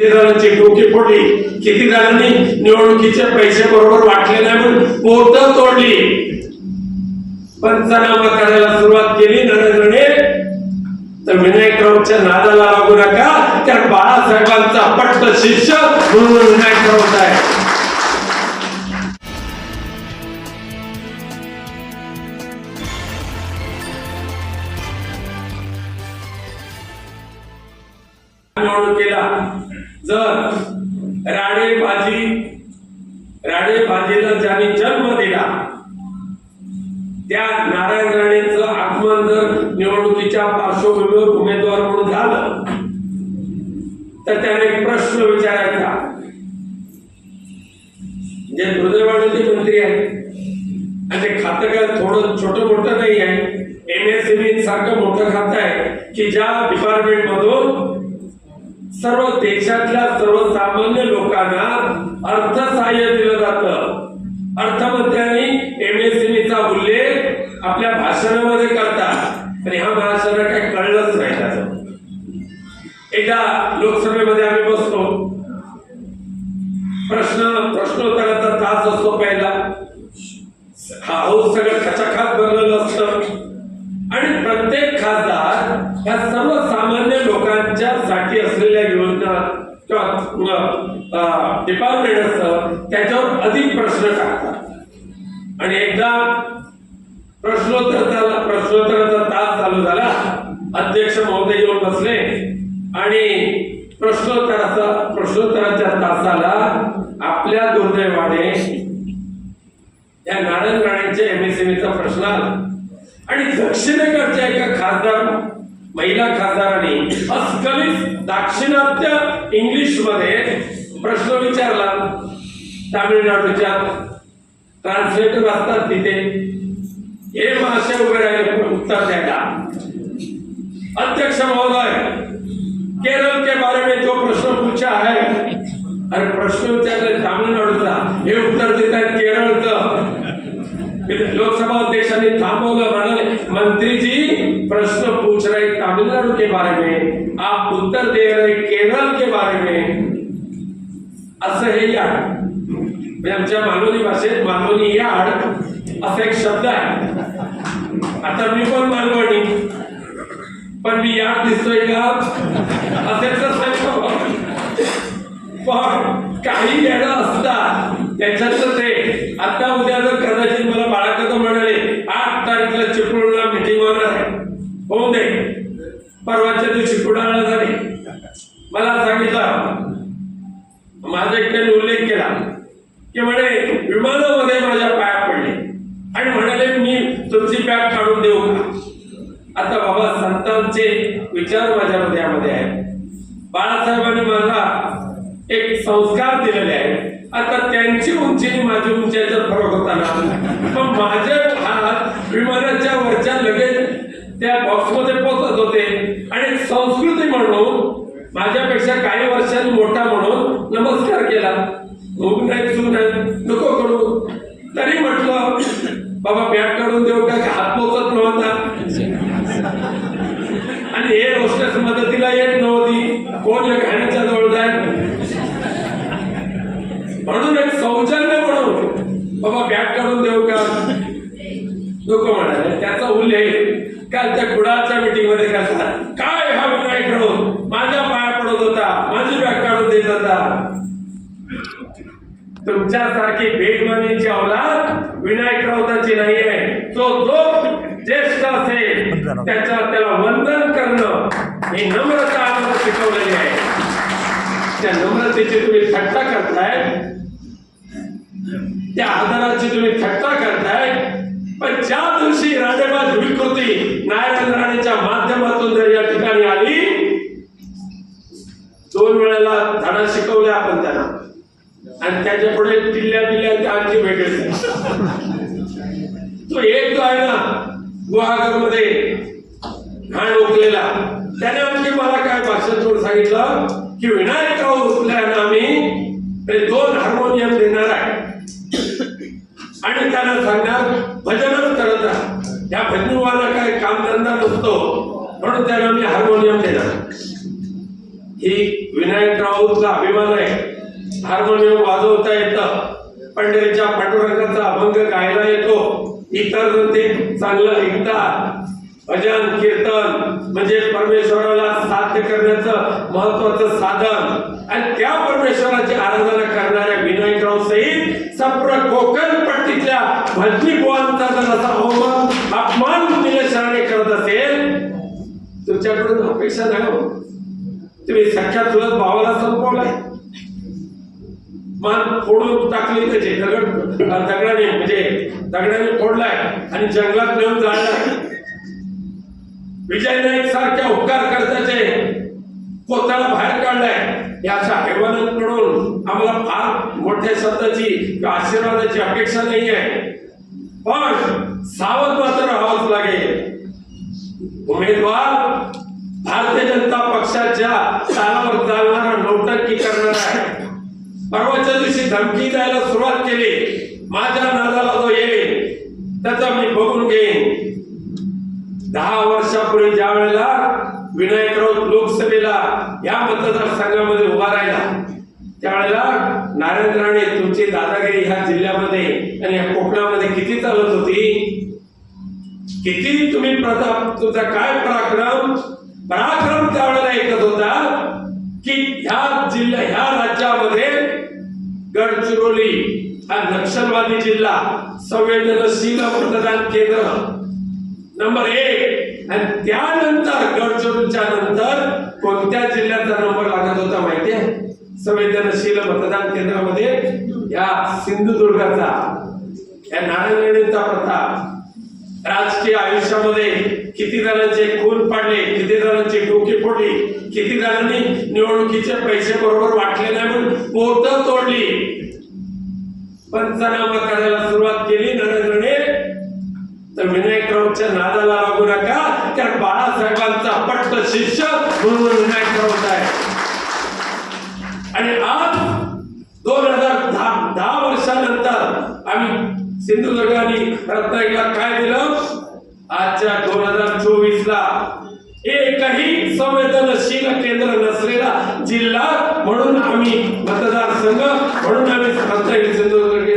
किती जणांची डोकी फोडली. किती जणांनी निवडणुकीचे पैसे बरोबर वाटले नाही म्हणून पोट तोडली. पंचनामा करायला सुरुवात केली. नरेंद्रने. तर विनायकरावच्या नादाला लागू नका. कारण बाळासाहेबांचा पट्ट शिष्य म्हणून विनायकराव आहे. निवडणुकीला जर राणे भाजी राणे भाजीला ज्याने जन्म दिला त्या नारायण राणेचं आगमन जर निवडणुकीच्या पार्श्वभूमीवर उमेदवार म्हणून झालं तर त्याने एक प्रश्न विचारायचा. जे दुर्दैवाने मंत्री आहेत आणि ते खातं काय थोडं छोटं मोठं नाही आहे एम एस सारखं मोठं खातं आहे की ज्या डिपार्टमेंट मधून सर्व देशातल्या सर्वसामान्य लोकांना अर्थसहाय्य दिलं जातं. अर्थमंत्र्यांनी एमएसएमईचा उल्लेख आपल्या भाषणामध्ये करतात. आणि हा भाषण काही कळलंच नाही त्याच. एकदा लोकसभेमध्ये आम्ही बसतो. प्रश्न प्रश्नोत्तराचा तास असतो पहिला. हा हो सगळं खचाखात बनलेलं असतं. आणि प्रत्येक खासदार ह्या सर्व अध्यक्ष महोदय येऊन बसले. आणि प्रश्नोत्तराचा प्रश्नोत्तराच्या तासाला आपल्या दुर्दैवाने या नारायण राणेंच्या एमएसएमईचा प्रश्न आला. आणि दक्षिणेकडच्या एका खासदार महिला खासदारांनी अस्खलित दाक्षिणात्य इंग्लिशमध्ये प्रश्न विचारला. तामिळनाडूच्या ट्रान्सलेटर असतात तिथे. हे महाशय उभे राहिले उत्तर द्यायला. अध्यक्ष महोदय, केरल के बारे में जो प्रश्न पूछा है, अरे प्रश्न विचारले तामिळनाडूचा हे उत्तर देत आहेत केरळचं लोकसभा अध्यक्षांनी थांबवलं मंत्री जी, प्रश्न पूछ रहे तमिलनाडु के बारे में, आप उत्तर दे रहे केरळ के बारे में। असं हे याड म्हणजे आमच्या मालवणी भाषेत मालवणी याड असा एक शब्द आहे आता मी पण दिसतोय का? असेल पण काही येणं असतात त्याच्यातच ते. आता उद्या जर कदाचित मला बाळाकडं म्हणाले आठ तारीखला चिपळूणला मिटिंग होणार आहे. हो दे. परवाच्या दिवशी कुडाळला झाली मला सांगितलं. माझा एक त्यांनी उल्लेख केला. की म्हणे विमानामध्ये माझ्या पाया पडले. आणि म्हणाले मी तुमची बॅग काढून देऊ का? आता बाबा संतांचे विचार माझ्या मध्यामध्ये आहेत. बाळासाहेबांनी मला एक संस्कार दिलेले आहेत. आता त्यांची उंची माझी उंची म्हणून एक सौजन्य म्हणून बाबा बॅट काढून देऊ का? नको म्हणाले. त्याचा उल्लेख काल त्या गुडाच्या मीटिंगमध्ये काय हा विनायक राऊत माझ्या पाया पडत होता. माझी बॅग काढून देत होता. तुमच्यासारखी बेगमानीची औलाद विनायक राऊताची नाहीये. तो जो ज्येष्ठ असेल त्याच्या त्याला वंदन करणं ही नम्रता आम्हाला शिकवलेली आहे. त्या नम्रतेची तुम्ही थट्टा करताय. त्या आदराची तुम्ही थट्टा करताय. पण ज्या दिवशी राजेबाज विकृती नारायण राणेच्या माध्यमातून जर या ठिकाणी आली दोन वेळेला धडा शिकवल्या आपण त्यांना. आणि त्याच्या पुढे टिल्ल्या बिल्ल्या आणखी भेटेल तो एक जो आहे ना गुहागरमध्ये घाण ओकलेला त्याने आणखी मला काय भाषण करून सांगितलं? की विनायकराव उचल्यानं आम्ही दोन हार्मोनियम देणार आहे. आणि त्यांना सांगणार भजनच करत राहा. त्या भजनवाला काय काम कामधंदा नसतो म्हणून त्यांना मी हार्मोनियम देणार. ही विनायक राऊतचा अभिमान आहे. हार्मोनियम वाजवता येतं पंढरीच्या पांडुरंगाचा अभंग गायला येतो. इतर ते चांगलं ऐकतात. भजन कीर्तन म्हणजे परमेश्वराला साध्य करण्याचं महत्वाचं साधन. आणि त्या परमेश्वराची आराधना करणाऱ्या विनायकराव सहित सप्र कोकण भजनी बुवांचा जर असा अवमान अपमान निलेशराने करत असेल तुमच्याकडून अपेक्षा नाही हो. तुम्ही सख्या चुलत भावाला संपवलाय. मान फोडून टाकली त्याचे दगड दगडाने म्हणजे दगडाने फोडलाय आणि जंगलात नेऊन जाळलाय. विजय नाईक सारख्या उपकार करताचे कोताळा बाहेर काढलाय. या अशा हैवानांकडून आम्हाला फार मोठ्या शब्दाची किंवा आशीर्वादाची अपेक्षा नाही आहे पण सावध मात्र राहावंच लागेल. उमेदवार भारतीय जनता पक्षाच्या तालावर चालणारा नौटंकी करणार आहे. परवाच्या दिवशी धमकी द्यायला सुरुवात केली. माझ्या नादाला जो येईल. त्याचा मी बघून घेईन. दहा वर्षापूर्वी ज्या वेळेला विनायकराव लोकसभेला या मतदारसंघामध्ये उभा राहिला त्यावेळेला नारायण राणे तुमची दादागिरी ह्या जिल्ह्यामध्ये आणि या कोकणामध्ये किती चालत होती? किती तुम्ही प्रताप तुमचा काय पराक्रम? पराक्रम त्यावेळेला ऐकत होता की ह्या जिल्ह्या ह्या राज्यामध्ये गडचिरोली हा नक्षलवादी जिल्हा संवेदनशील मतदान केंद्र. नंबर एक. आणि त्यानंतर गडचिरोलीच्या नंतर कोणत्या जिल्ह्याचा नंबर लागत होता माहिती आहे? संवेदनशील मतदान केंद्रामध्ये या सिंधुदुर्गाचा या नारायणचा प्रथा प्रताप राजकीय आयुष्यामध्ये किती जणांचे खून पाडले किती जणांची डोकी फोडली किती जणांनी निवडणुकीचे पैसे बरोबर वाटले नाही म्हणून पोत तोडली. पंचनामा करायला सुरुवात केली नरेंद्रने तर विनायकरावच्या नादाला लागू नका कारण बाळासाहेबांचा पट्ट शिष्य म्हणून विनायकराव आहे आम्ही सिंधुदुर्ग रत्नागिरीला काय दिलं? आजच्या दोन हजार चोवीस ला एकही संवेदनशील केंद्र नसलेला जिल्हा म्हणून आम्ही मतदारसंघ म्हणून आम्ही रत्नागिरी सिंधुदुर्ग